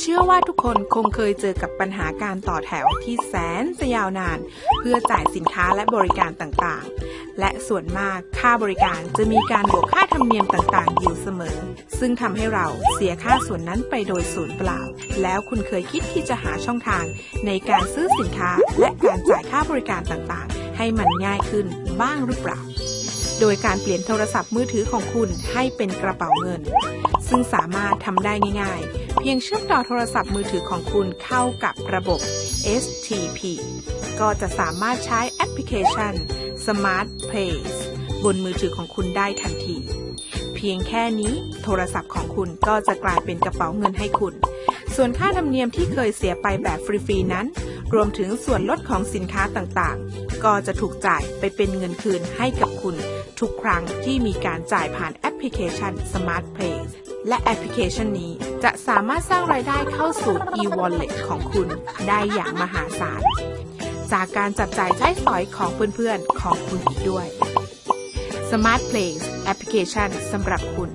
เชื่อว่าทุกคนคงเคยเจอกับปัญหาการต่อแถวที่แสนจะยาวนาน เพื่อจ่ายสินค้าและบริการต่างๆ และส่วนมากค่าบริการจะมีการบวกค่าธรรมเนียมต่างๆ อยู่เสมอ ซึ่งทำให้เราเสียค่าส่วนนั้นไปโดยศูนย์เปล่า แล้วคุณเคยคิดที่จะหาช่องทางในการซื้อสินค้าและการจ่ายค่าบริการต่างๆ ให้มันง่ายขึ้นบ้างหรือเปล่าโดยการเปลี่ยนโทรศัพท์มือถือของคุณให้เป็นกระเป๋าเงิน ซึ่งสามารถทำได้ง่ายๆ พียงเชื่อมต่อโทรศัพท์มือถือของคุณเข้ากับระบบ STP ก็จะสามารถใช้แอปพลิเคชัน Smart Place บนมือถือของคุณได้ทันที เพียงแค่นี้โทรศัพท์ของคุณก็จะกลายเป็นกระเป๋าเงินให้คุณ ส่วนค่าธรรมเนียมที่เคยเสียไปแบบฟรีๆนั้น รวมถึงส่วนลดของสินค้าต่างๆ ก็จะถูกจ่ายไปเป็นเงินคืนให้กับคุณ ทุกครั้งที่มีการจ่ายผ่านแอปพลิเคชัน Smart Place และแอปพลิเคชันนี้จะสามารถสร้างรายได้เข้าสู่ e-wallet ของคุณได้อย่างมหาศาล จากการจับจ่ายใช้สอยของเพื่อนๆ ของคุณอีกด้วย Smart Place แอปพลิเคชันสำหรับคุณ